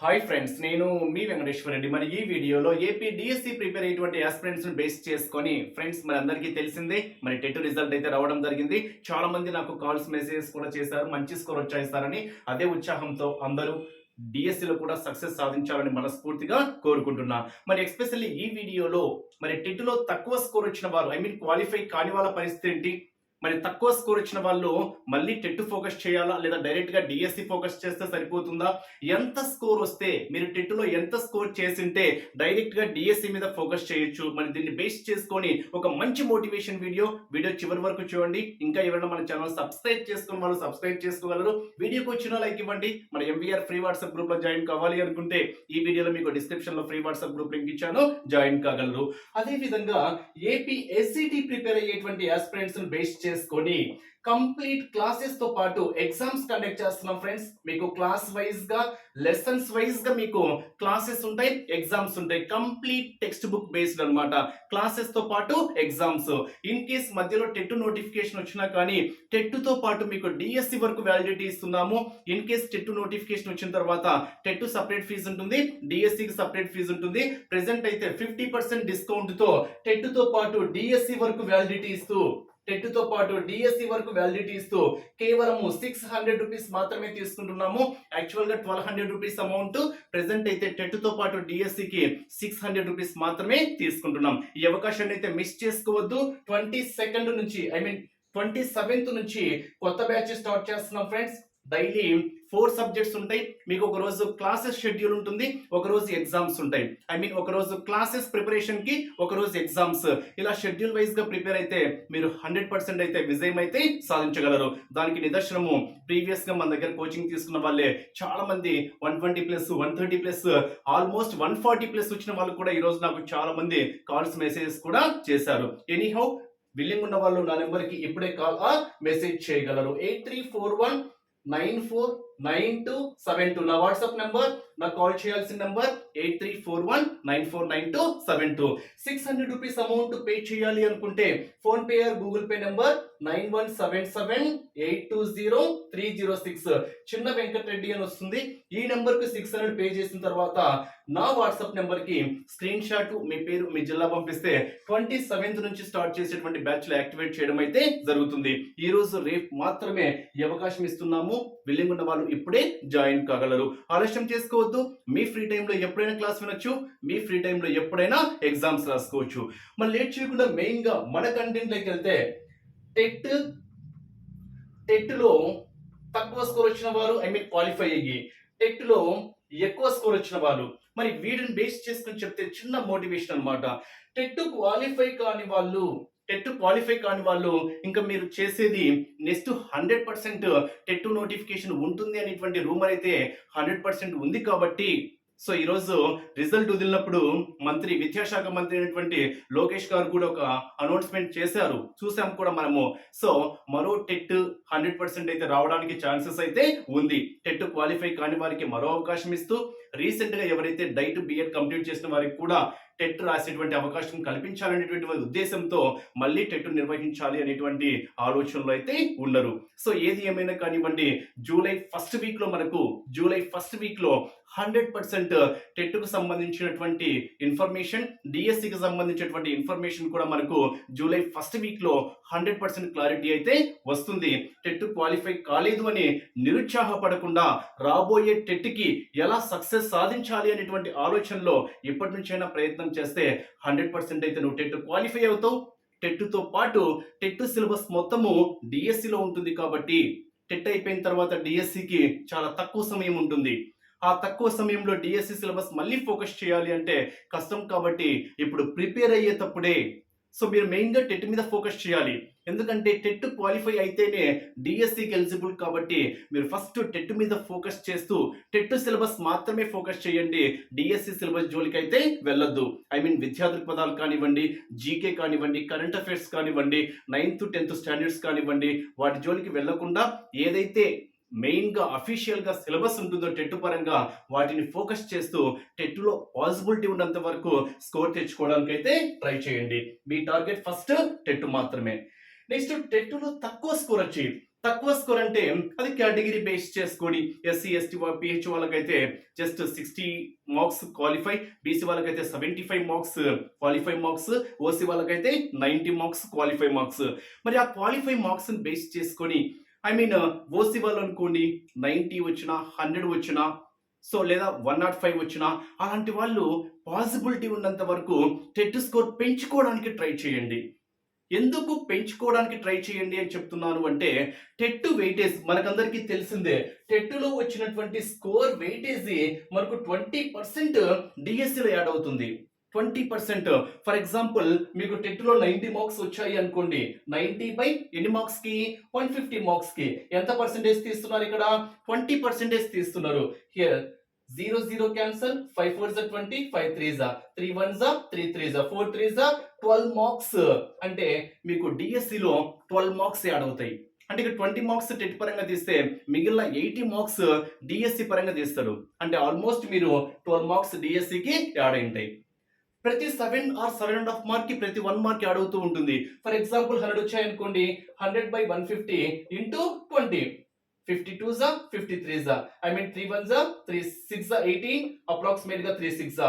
Hi friends నేను మీ వెంకటేశ్వర రెడ్డి. మరి ఈ వీడియోలో ఏపీ డిఎస్సి ప్రిపేర్ అయ్యేటువంటి ఆస్పిరెంట్స్ బేస్ చేసుకొని ఫ్రెండ్స్ మరి అందరికీ తెలిసిందే మరి టెట్ రిజల్ట్ అయితే రావడం జరిగింది. చాలా మంది నాకు కాల్స్ మెసేజెస్ కూడా చేశారు మంచి స్కోర్ వచ్చేస్తారని అదే ఉత్సాహంతో అందరూ డిఎస్సిలో కూడా సక్సెస్ సాధించాలని మనస్ఫూర్తిగా కోరుకుంటున్నా. మరి ఎస్పెషల్లీ ఈ వీడియోలో మరి టెట్లో తక్కువ స్కోర్ వచ్చిన వారు ఐ మీన్ క్వాలిఫై కాని వాళ్ళ పరిస్థితి ఏంటి? మరి తక్కువ స్కోర్ వచ్చిన వాళ్ళు మళ్ళీ టెట్ ఫోకస్ చేయాలా? లేదా డైరెక్ట్గా డిఎస్సి ఫోకస్ చేస్తే సరిపోతుందా? ఎంత స్కోర్ వస్తే మీరు టెట్లో ఎంత స్కోర్ చేసింటే డైరెక్ట్గా డిఎస్సి మీద ఫోకస్ చేయొచ్చు. మరి దీన్ని బేస్ చేసుకొని ఒక మంచి మోటివేషన్ వీడియో వీడియో చివరి వరకు చూడండి. ఇంకా ఎవరైనా మన ఛానల్ సబ్స్క్రైబ్ చేసుకున్న వాళ్ళు సబ్స్క్రైబ్ చేసుకోగలరు. వీడియోకి వచ్చిన లైక్ ఇవ్వండి. మన ఎంవీఆర్ ఫ్రీ వాట్సాప్ గ్రూప్లో జాయిన్ కావాలి అనుకుంటే ఈ వీడియోలో మీకు డిస్క్రిప్షన్లో ఫ్రీ వాట్సాప్ గ్రూప్ లింక్ ఇచ్చాను. జాయిన్ కాగలరు. అదేవిధంగా ఏపీ ఎస్సిటి ప్రిపేర్ అయ్యేటువంటి ఆస్పిరెంట్స్ బేస్ చేసుకొని కంప్లీట్ క్లాసెస్తో పాటు ఎగ్జామ్స్ కండక్ట్ చేస్తున్నాం ఫ్రెండ్స్ మీకు క్లాస్ వైజ్గా లెసన్స్ వైజ్గా మీకు క్లాసెస్ ఉంటాయి ఎగ్జామ్స్ ఉంటాయి. కంప్లీట్ టెక్స్ట్ బుక్ బేస్డ్ అనమాట క్లాసెస్తో పాటు ఎగ్జామ్స్ ఇన్ కేస్ మధ్యలో టెట్ నోటిఫికేషన్ వచ్చినా కానీ టెట్తో పాటు మీకు డిఎస్సి వరకు వ్యాలిడిటీ ఇస్తున్నాము. ఇన్ కేస్ టెట్ నోటిఫికేషన్ వచ్చిన తర్వాత టెట్ సపరేట్ ఫీజు ఉంటుంది డిఎస్సికి సపరేట్ ఫీజు ఉంటుంది. ప్రెసెంట్ అయితే ఫిఫ్టీ పర్సెంట్ డిస్కౌంట్తో టెట్తో పాటు డిఎస్సి వరకు వ్యాలిడిటీ ఇస్తూ టెట్తో పాటు డిఎస్సి వరకు వ్యాలిడిటీ ఇస్తూ కేవలం సిక్స్ హండ్రెడ్ రూపీస్ మాత్రమే తీసుకుంటున్నాము. యాక్చువల్గా twelve hundred rupees amount present అయితే టెట్తో పాటు డిఎస్సి కి సిక్స్ హండ్రెడ్ రూపీస్ మాత్రమే తీసుకుంటున్నాం. ఈ అవకాశాన్ని అయితే మిస్ చేసుకోవద్దు. ట్వంటీ సెకండ్ నుంచి ఐ మీన్ ట్వంటీ సెవెంత్ నుంచి కొత్త బ్యాచ్ స్టార్ట్ చేస్తున్నాం ఫ్రెండ్స్. డైలీ ఫోర్ సబ్జెక్ట్స్ ఉంటాయి. మీకు ఒక రోజు క్లాసెస్ షెడ్యూల్ ఉంటుంది. ఒక రోజు ఎగ్జామ్స్ ఉంటాయి. ఐ మీన్ ఒక రోజు క్లాసెస్ ప్రిపరేషన్కి ఒక రోజు ఎగ్జామ్స్. ఇలా షెడ్యూల్ వైజ్గా ప్రిపేర్ అయితే మీరు హండ్రెడ్ పర్సెంట్ అయితే విజయం అయితే సాధించగలరు. దానికి నిదర్శనము ప్రీవియస్గా మన దగ్గర కోచింగ్ తీసుకున్న వాళ్ళే చాలా మంది one twenty plus one thirty plus almost one forty plus వచ్చిన వాళ్ళు కూడా ఈ రోజు నాకు చాలా మంది కాల్స్ మెసేజెస్ కూడా చేశారు. ఎనీహౌ బిల్లింగ్ ఉన్న వాళ్ళు నా నెంబర్కి ఇప్పుడే కాల్ మెసేజ్ చేయగలరు. Eight three four one nine four nine two seven two నా వాట్సాప్ నెంబర్ నాకు కాల్ చేయాల్సిన number eight three four one nine four nine two seven two six hundred rupees amount pay చేయాలి అనుకుంటే PhonePe or Google pay number nine one seven seven eight two zero three zero six చిన్న వెంకటరెడ్డి అని వస్తుంది. ఈ నెంబర్కి six hundred pay చేసిన తర్వాత నా వాట్సాప్ నెంబర్కి స్క్రీన్ షాట్ మీ పేరు మీ జిల్లా పంపిస్తే ట్వంటీ సెవెంత్ నుంచి స్టార్ట్ చేసేటువంటి బ్యాచ్లో యాక్టివేట్ చేయడం అయితే జరుగుతుంది. ఈ రోజు రేపు మాత్రమే ఈ అవకాశం ఇస్తున్నాము. బిల్లింగ్ ఉన్న వాళ్ళు ఇప్పుడే జాయిన్ కాగలరు. ఆలస్యం చేసుకోవద్దు. మీ ఫ్రీ టైంలో ఎప్పుడైనా క్లాస్ వినొచ్చు మీ ఫ్రీ టైంలో ఎప్పుడైనా ఎగ్జామ్స్ రాసుకోవచ్చు. మరి లేట్ చేయకుండా మెయిన్గా మన కంటెంట్లోకి వెళ్తే టెట్ టెట్లో తక్కువ స్కోర్ వచ్చిన వారు ఐ మీన్ క్వాలిఫై అయ్యి టెట్లో ఎక్కువ స్కోర్ వచ్చిన వాళ్ళు మరి వీటిని బేస్ చేసుకుని చెప్తే చిన్న మోటివేషన్ అనమాట టెట్ క్వాలిఫై కాని వాళ్ళు టెట్ క్వాలిఫై కాని వాళ్ళు ఇంకా మీరు చేసేది next hundred percent TET notification ఉంటుంది అనేటువంటి రూమర్ అయితే హండ్రెడ్ పర్సెంట్ ఉంది కాబట్టి సో ఈరోజు రిజల్ట్ వదిలినప్పుడు మంత్రి విద్యాశాఖ మంత్రి అయినటువంటి లోకేష్ గారు కూడా ఒక అనౌన్స్మెంట్ చేశారు. చూసాం కూడా మనము. సో మరో టెట్ హండ్రెడ్ పర్సెంట్ అయితే రావడానికి ఛాన్సెస్ అయితే ఉంది. టెట్ క్వాలిఫై కాని వారికి మరో అవకాశం ఇస్తూ రీసెంట్గా ఎవరైతే డైట్ బిఎడ్ కంప్లీట్ చేసిన వారికి కూడా టెట్ రాసేటువంటి అవకాశం కల్పించాలనేటువంటి ఉద్దేశంతో మళ్ళీ టెట్ నిర్వహించాలి అనేటువంటి ఆలోచనలో అయితే ఉన్నారు సో ఏది ఏమైనా కానివ్వండి జూలై ఫస్ట్ వీక్లో మనకు జూలై ఫస్ట్ వీక్లో హండ్రెడ్ పర్సెంట్ టెట్కు సంబంధించినటువంటి ఇన్ఫర్మేషన్ డిఎస్సికి సంబంధించినటువంటి ఇన్ఫర్మేషన్ కూడా మనకు జూలై ఫస్ట్ వీక్లో హండ్రెడ్ పర్సెంట్ క్లారిటీ అయితే వస్తుంది. టెట్ క్వాలిఫై కాలేదు అని నిరుత్సాహపడకుండా రాబోయే టెట్కి ఎలా సక్సెస్ సాధించాలి అనేటువంటి ఆలోచనలో ఎప్పటి నుంచైనా ప్రయత్నం చేస్తే హండ్రెడ్ పర్సెంట్ అయితే నువ్వు టెట్ క్వాలిఫై అవుతావు. టెట్తో పాటు టెట్ సిలబస్ మొత్తము డిఎస్సిలో ఉంటుంది కాబట్టి టెట్ అయిపోయిన తర్వాత డిఎస్సికి చాలా తక్కువ సమయం ఉంటుంది. ఆ తక్కువ సమయంలో డిఎస్సి సిలబస్ మళ్ళీ ఫోకస్ చేయాలి అంటే కష్టం కాబట్టి ఇప్పుడు ప్రిపేర్ అయ్యేటప్పుడే సో మీరు మెయిన్గా టెట్ మీద ఫోకస్ చేయాలి. ఎందుకంటే టెట్ క్వాలిఫై అయితేనే డిఎస్సికి ఎలిజిబుల్ కాబట్టి మీరు ఫస్ట్ టెట్ మీద ఫోకస్ చేస్తూ టెట్ సిలబస్ మాత్రమే ఫోకస్ చేయండి. డిఎస్సి సిలబస్ జోలికి అయితే వెళ్ళొద్దు. ఐ మీన్ విద్యా దృక్పథాలు కానివ్వండి జీకే కానివ్వండి కరెంట్ అఫైర్స్ కానివ్వండి నైన్త్ టెన్త్ స్టాండర్డ్స్ కానివ్వండి వాటి జోలికి వెళ్ళకుండా ఏదైతే మెయిన్గా అఫీషియల్గా సిలబస్ ఉంటుందో టెట్ పరంగా వాటిని ఫోకస్ చేస్తూ టెట్లో పాసిబిలిటీ ఉన్నంత వరకు స్కోర్ తెచ్చుకోవడానికి అయితే ట్రై చేయండి. మీ టార్గెట్ ఫస్ట్ టెట్ మాత్రమే. నెక్స్ట్ టెట్లో తక్కువ స్కోర్ వచ్చి తక్కువ స్కోర్ అంటే అది కేటగిరీ బేస్ చేసుకొని ఎస్సీ ఎస్టీ పిహెచ్ వాళ్ళకైతే just sixty marks qualify BC వాళ్ళకైతే seventy five marks qualify marks OC వాళ్ళకైతే నైంటీ మార్క్స్ క్వాలిఫై మార్క్స్. మరి ఆ క్వాలిఫై మార్క్స్ బేస్ చేసుకొని ఐ మీన్ ఓసీ వాళ్ళు అనుకోండి నైంటీ వచ్చినా హండ్రెడ్ వచ్చినా సో లేదా వన్ నాట్ ఫైవ్ వచ్చినా అలాంటి వాళ్ళు పాసిబిలిటీ ఉన్నంత వరకు టెట్ స్కోర్ పెంచుకోవడానికి ట్రై చేయండి. ఎందుకు పెంచుకోవడానికి ట్రై చేయండి అని చెప్తున్నాను అంటే టెట్టు వెయిటేజ్ మనకందరికీ తెలిసిందే టెట్టులో వచ్చినటువంటి స్కోర్ వెయిటేజీ మనకు ట్వంటీ పర్సెంట్ డిఎస్సిలో యాడ్ అవుతుంది. Twenty percent. ఫర్ ఎగ్జాంపుల్ మీకు టెట్లో నైంటీ మార్క్స్ వచ్చాయి అనుకోండి. నైంటీ బై ఎన్ని మార్క్స్కి వన్ ఫిఫ్టీ మార్క్స్కి ఎంత పర్సెంటేజ్ తీస్తున్నారు ఇక్కడ? ట్వంటీ పర్సెంటేజ్ తీస్తున్నారు. Here zero zero cancel five four జా ట్వంటీ ఫైవ్ త్రీ జా త్రీ వన్ జా త్రీ త్రీ జా ఫోర్ త్రీ జా ట్వెల్వ్ మార్క్స్ అంటే మీకు డిఎస్సిలో ట్వెల్వ్ మార్క్స్ యాడ్ అవుతాయి. అంటే ఇక్కడ ట్వంటీ మార్క్స్ టెట్ పరంగా తీస్తే మిగిలిన ఎయిటీ మార్క్స్ డిఎస్సి పరంగా తీస్తారు. అంటే ఆల్మోస్ట్ మీరు ట్వెల్వ్ మార్క్స్ డిఎస్సికి యాడ్ అయి ఉంటాయి. ప్రతి seven or seven and half మార్క్కి ప్రతి వన్ మార్క్ అడుగుతూ ఉంటుంది. For example hundred వచ్చాయనుకోండి hundred by one fifty into twenty fifty two జా ఫిఫ్టీ త్రీ జా ఐ మీన్ త్రీ వన్ జా త్రీ సిక్స్ జా ఎయిటీన్ అప్రాక్సిమేట్గా త్రీ సిక్స్ జా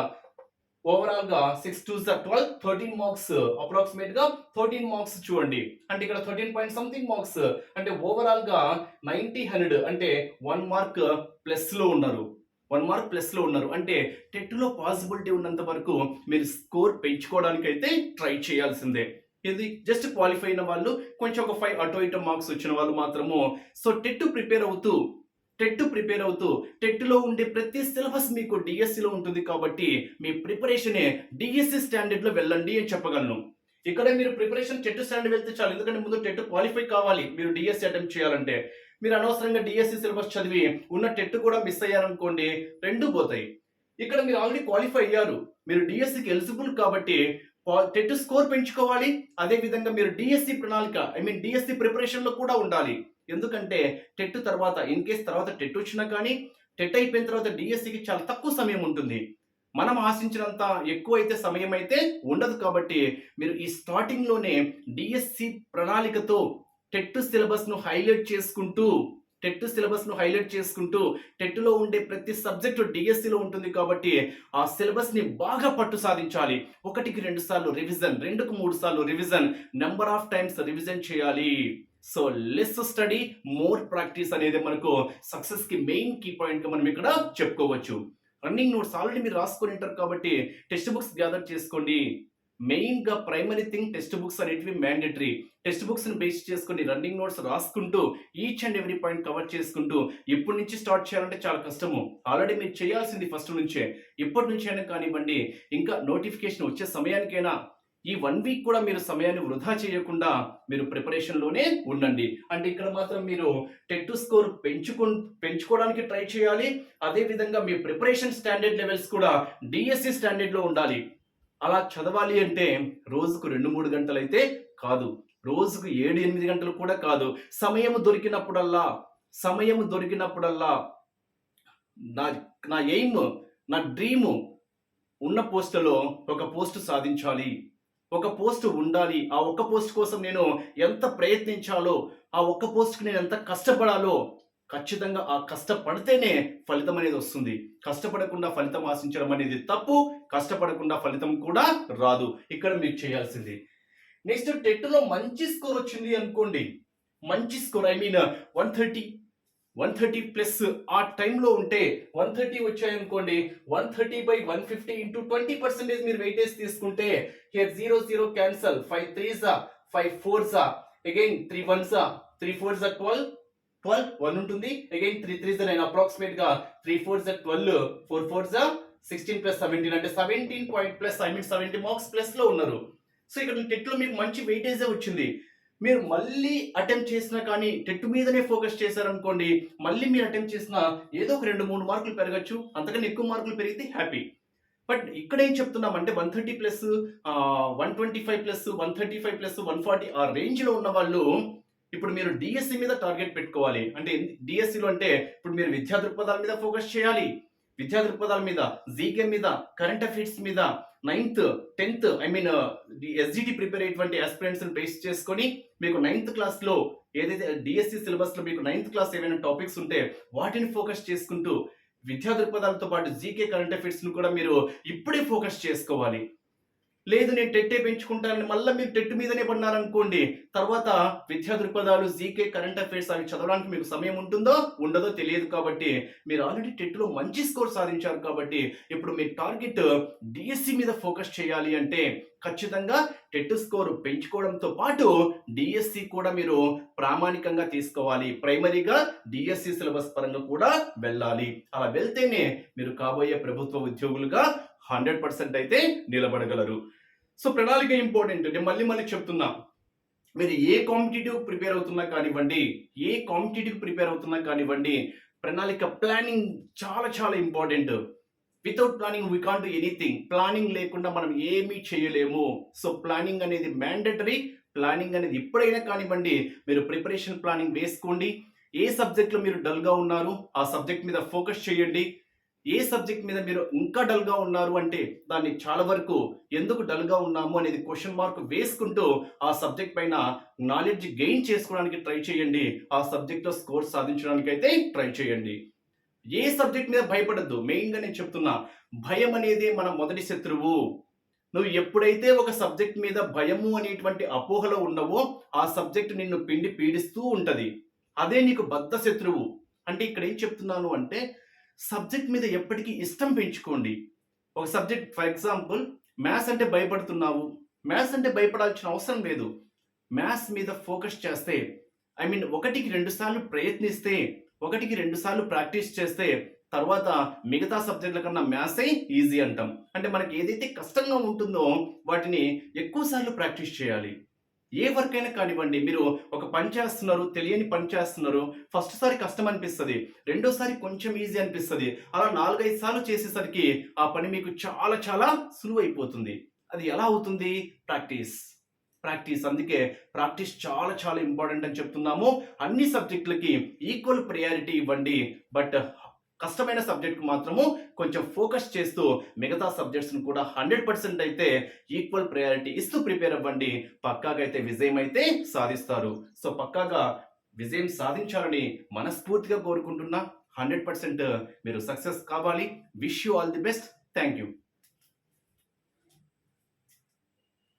ఓవరాల్గా సిక్స్ టూ జా ట్వెల్వ్ థర్టీన్ మార్క్స్ అప్రాక్సిమేట్గా థర్టీన్ మార్క్స్ చూడండి. అంటే ఇక్కడ థర్టీన్ పాయింట్ సంథింగ్ మార్క్స్ అంటే ఓవరాల్గా నైన్టీ హండ్రెడ్ అంటే వన్ మార్క్ ప్లస్లో ఉన్నారు. వన్ మార్క్ ప్లస్లో ఉన్నారు. అంటే టెట్లో పాసిబిలిటీ ఉన్నంత వరకు మీరు స్కోర్ పెంచుకోవడానికి అయితే ట్రై చేయాల్సిందే. ఇది జస్ట్ క్వాలిఫై అయిన వాళ్ళు కొంచెం ఒక ఫైవ్ అటో ఇటో మార్క్స్ వచ్చిన వాళ్ళు మాత్రము. సో టెట్ ప్రిపేర్ అవుతూ టెట్ ప్రిపేర్ అవుతూ టెట్లో ఉండే ప్రతి సిలబస్ మీకు డిఎస్సిలో ఉంటుంది కాబట్టి మీ ప్రిపరేషనే డిఎస్సి స్టాండర్డ్లో వెళ్ళండి అని చెప్పగలను. ఇక్కడ మీరు ప్రిపరేషన్ టెట్ స్టాండర్డ్ వెళ్తే చాలు. ఎందుకంటే ముందు టెట్ క్వాలిఫై కావాలి మీరు డిఎస్సి అటెంప్ట్ చేయాలంటే. మీరు అనవసరంగా డిఎస్సి సిలబస్ చదివి ఉన్న టెట్ కూడా మిస్ అయ్యారనుకోండి రెండు పోతాయి. ఇక్కడ మీరు ఆల్రెడీ క్వాలిఫై అయ్యారు. మీరు డిఎస్సికి ఎలిజిబుల్ కాబట్టి టెట్ స్కోర్ పెంచుకోవాలి. అదే విధంగా మీరు డిఎస్సి ప్రణాళిక ఐ మీన్ డిఎస్సి ప్రిపరేషన్లో కూడా ఉండాలి. ఎందుకంటే టెట్ తర్వాత ఇన్ కేస్ తర్వాత టెట్ వచ్చినా కానీ టెట్ అయిపోయిన తర్వాత డిఎస్సికి చాలా తక్కువ సమయం ఉంటుంది. మనం ఆశించినంత ఎక్కువ అయితే సమయం అయితే ఉండదు కాబట్టి మీరు ఈ స్టార్టింగ్లోనే డిఎస్సి ప్రణాళికతో టెట్ సిలబస్ను హైలైట్ చేసుకుంటూ టెట్ సిలబస్ను హైలైట్ చేసుకుంటూ టెట్లో ఉండే ప్రతి సబ్జెక్టు డిఎస్సిలో ఉంటుంది కాబట్టి ఆ సిలబస్ని బాగా పట్టు సాధించాలి. ఒకటికి రెండు సార్లు రివిజన్ రెండుకు మూడు సార్లు revision number of times revision చేయాలి. So less study more practice అనేది మనకు సక్సెస్కి మెయిన్ కీ పాయింట్గా మనం ఇక్కడ చెప్పుకోవచ్చు. రన్నింగ్ నోట్స్ ఆల్రెడీ మీరు రాసుకొని ఉంటారు కాబట్టి టెక్స్ట్ బుక్స్ గ్యాదర్ చేసుకోండి. మెయిన్గా ప్రైమరీ థింగ్ టెక్స్ట్ బుక్స్ అనేటివి మ్యాండేటరీ. టెక్స్ట్ బుక్స్ని బేస్ చేసుకుని రన్నింగ్ నోట్స్ రాసుకుంటూ each and every point cover చేసుకుంటూ ఇప్పటి నుంచి స్టార్ట్ చేయాలంటే చాలా కష్టము. ఆల్రెడీ మీరు చేయాల్సింది ఫస్ట్ నుంచే. ఇప్పటి నుంచి అయినా కానివ్వండి ఇంకా నోటిఫికేషన్ వచ్చే సమయానికైనా ఈ వన్ వీక్ కూడా మీరు సమయాన్ని వృధా చేయకుండా మీరు ప్రిపరేషన్లోనే ఉండండి. అంటే ఇక్కడ మాత్రం మీరు టెట్ స్కోర్ పెంచుకు పెంచుకోవడానికి ట్రై చేయాలి. అదేవిధంగా మీ ప్రిపరేషన్ స్టాండర్డ్ లెవెల్స్ కూడా డిఎస్సి స్టాండర్డ్లో ఉండాలి. అలా చదవాలి అంటే రోజుకు రెండు మూడు గంటలు అయితే కాదు. రోజుకు ఏడు ఎనిమిది గంటలు కూడా కాదు. సమయం దొరికినప్పుడల్లా సమయం దొరికినప్పుడల్లా నా నా ఎయిమ్ నా డ్రీమ్ ఉన్న పోస్టులో ఒక పోస్ట్ సాధించాలి. ఒక పోస్ట్ ఉండాలి. ఆ ఒక్క పోస్ట్ కోసం నేను ఎంత ప్రయత్నించాలో ఆ ఒక్క పోస్ట్కి నేను ఎంత కష్టపడాలో ఖచ్చితంగా ఆ కష్టపడితేనే ఫలితం అనేది వస్తుంది. కష్టపడకుండా ఫలితం ఆశించడం అనేది తప్పు. కష్టపడకుండా ఫలితం కూడా రాదు. ఇక్కడ మీరు చేయాల్సింది. నెక్స్ట్ టెట్లో మంచి స్కోర్ వచ్చింది అనుకోండి. మంచి score I mean one thirty one thirty plus ఆ టైంలో ఉంటే one thirty వచ్చాయనుకోండి one thirty by one fifty into twenty percentage మీరు వెయిటేజ్ తీసుకుంటే here zero zero cancel five త్రీజా five ఫోర్జా అగైన్ త్రీ వన్సా త్రీ ఫోర్జా ట్వెల్వ్ ట్వెల్వ్ వన్ ఉంటుంది. Again three three nine అప్రాక్సిమేట్గా త్రీ ఫోర్ జా ట్వెల్వ్ ఫోర్ ఫోర్ జా sixteen plus seventeen అంటే seventeen point plus I mean seventy marks ప్లస్లో ఉన్నారు. సో ఇక్కడ టెట్లో మీకు మంచి వెయిటేజే వచ్చింది. మీరు మళ్ళీ అటెంప్ట్ చేసినా కానీ టెట్ మీదనే ఫోకస్ చేశారనుకోండి మళ్ళీ మీరు అటెంప్ట్ చేసినా ఏదో ఒక రెండు మూడు మార్కులు పెరగచ్చు. అంతకన్నా ఎక్కువ మార్కులు పెరిగితే హ్యాపీ బట్ ఇక్కడ ఏం చెప్తున్నాం అంటే one thirty plus one twenty five plus one thirty five plus one forty ఆ రేంజ్లో ఉన్న వాళ్ళు ఇప్పుడు మీరు డిఎస్సి మీద టార్గెట్ పెట్టుకోవాలి. అంటే డిఎస్సిలో అంటే ఇప్పుడు మీరు విద్యా దృక్పథాల మీద ఫోకస్ చేయాలి. విద్యా దృక్పథాల మీద జీకే మీద కరెంట్ అఫైర్స్ మీద ninth tenth I mean SGT prepare అయ్యేటువంటి ఆస్పిరెంట్స్ బేస్ చేసుకొని మీకు నైన్త్ క్లాస్లో ఏదైతే డిఎస్సి సిలబస్లో మీకు నైన్త్ క్లాస్ ఏమైనా టాపిక్స్ ఉంటే వాటిని ఫోకస్ చేసుకుంటూ విద్యా దృక్పథాలతో పాటు జీకే కరెంట్ అఫైర్స్ను కూడా మీరు ఇప్పుడే ఫోకస్ చేసుకోవాలి. లేదు నేను టెట్టే పెంచుకుంటానని మళ్ళీ మీరు టెట్ మీదనే పడినారనుకోండి తర్వాత విద్యా దృక్పథాలు జీకే కరెంట్ అఫైర్స్ అవి చదవడానికి మీకు సమయం ఉంటుందో ఉండదో తెలియదు కాబట్టి మీరు ఆల్రెడీ టెట్లో మంచి స్కోర్ సాధించారు కాబట్టి ఇప్పుడు మీ టార్గెట్ డిఎస్సి మీద ఫోకస్ చేయాలి అంటే ఖచ్చితంగా టెట్ స్కోర్ పెంచుకోవడంతో పాటు డిఎస్సి కూడా మీరు ప్రామాణికంగా తీసుకోవాలి. ప్రైమరీగా డిఎస్సి సిలబస్ పరంగా కూడా వెళ్ళాలి. అలా వెళ్తేనే మీరు కాబోయే ప్రభుత్వ ఉద్యోగులుగా హండ్రెడ్ పర్సెంట్ అయితే నిలబడగలరు. సో ప్రణాళిక ఇంపార్టెంట్ నేను మళ్ళీ మళ్ళీ చెప్తున్నా. మీరు ఏ కాంపిటేటివ్ ప్రిపేర్ అవుతున్నా కానివ్వండి ఏ కాంపిటేటివ్ ప్రిపేర్ అవుతున్నా కానివ్వండి ప్రణాళిక ప్లానింగ్ చాలా చాలా important. Without planning we can't anything planning లేకుండా మనం ఏమీ చేయలేము. సో ప్లానింగ్ అనేది మ్యాండటరీ ప్లానింగ్ అనేది ఎప్పుడైనా కానివ్వండి మీరు ప్రిపరేషన్ ప్లానింగ్ వేసుకోండి. ఏ సబ్జెక్ట్లో మీరు డల్గా ఉన్నారు ఆ సబ్జెక్ట్ మీద ఫోకస్ చేయండి. ఏ సబ్జెక్ట్ మీద మీరు ఇంకా డల్గా ఉన్నారు అంటే దాన్ని చాలా వరకు ఎందుకు డల్గా ఉన్నాము అనేది క్వశ్చన్ మార్క్ వేసుకుంటూ ఆ సబ్జెక్ట్ పైన నాలెడ్జ్ గెయిన్ చేసుకోవడానికి ట్రై చేయండి. ఆ సబ్జెక్ట్లో స్కోర్ సాధించడానికి అయితే ట్రై చేయండి. ఏ సబ్జెక్ట్ మీద భయపడద్దు. మెయిన్గా నేను చెప్తున్నా భయం అనేది మన మొదటి శత్రువు. నువ్వు ఎప్పుడైతే ఒక సబ్జెక్ట్ మీద భయము అనేటువంటి అపోహలో ఉన్నవో ఆ సబ్జెక్ట్ నిన్ను పిండి పీడిస్తూ ఉంటుంది. అదే నీకు బద్ధ శత్రువు. అంటే ఇక్కడ ఏం చెప్తున్నాను అంటే సబ్జెక్ట్ మీద ఎప్పటికీ ఇష్టం పెంచుకోండి. ఒక సబ్జెక్ట్ ఫర్ ఎగ్జాంపుల్ మ్యాథ్స్ అంటే భయపడుతున్నావు. మ్యాథ్స్ అంటే భయపడాల్సిన అవసరం లేదు. మ్యాథ్స్ మీద ఫోకస్ చేస్తే ఐ మీన్ ఒకటికి రెండు సార్లు ప్రయత్నిస్తే ఒకటికి రెండు సార్లు ప్రాక్టీస్ చేస్తే తర్వాత మిగతా సబ్జెక్టుల కన్నా మ్యాథ్సే ఈజీ అంటాం. అంటే మనకి ఏదైతే కష్టంగా ఉంటుందో వాటిని ఎక్కువసార్లు ప్రాక్టీస్ చేయాలి. ఏ వర్క్ అయినా కానివ్వండి మీరు ఒక పని చేస్తున్నారు తెలియని పని చేస్తున్నారు ఫస్ట్ సారి కష్టం అనిపిస్తుంది రెండోసారి కొంచెం ఈజీ అనిపిస్తుంది అలా నాలుగైదు సార్లు చేసేసరికి ఆ పని మీకు చాలా చాలా సులువు అయిపోతుంది అది ఎలా అవుతుంది? ప్రాక్టీస్. ప్రాక్టీస్. అందుకే ప్రాక్టీస్ చాలా చాలా ఇంపార్టెంట్ అని చెప్తున్నాము. అన్ని సబ్జెక్టులకి ఈక్వల్ ప్రయారిటీ ఇవ్వండి. బట్ కష్టమైన సబ్జెక్ట్కు మాత్రము కొంచెం ఫోకస్ చేస్తూ మిగతా సబ్జెక్ట్స్ను కూడా హండ్రెడ్ పర్సెంట్ అయితే ఈక్వల్ ప్రయారిటీ ఇస్తూ ప్రిపేర్ అవ్వండి. పక్కాగా అయితే విజయం అయితే సాధిస్తారు. సో పక్కాగా విజయం సాధించాలని మనస్ఫూర్తిగా కోరుకుంటున్నా. హండ్రెడ్ పర్సెంట్ మీరు సక్సెస్ కావాలి. Wish you all the best. Thank you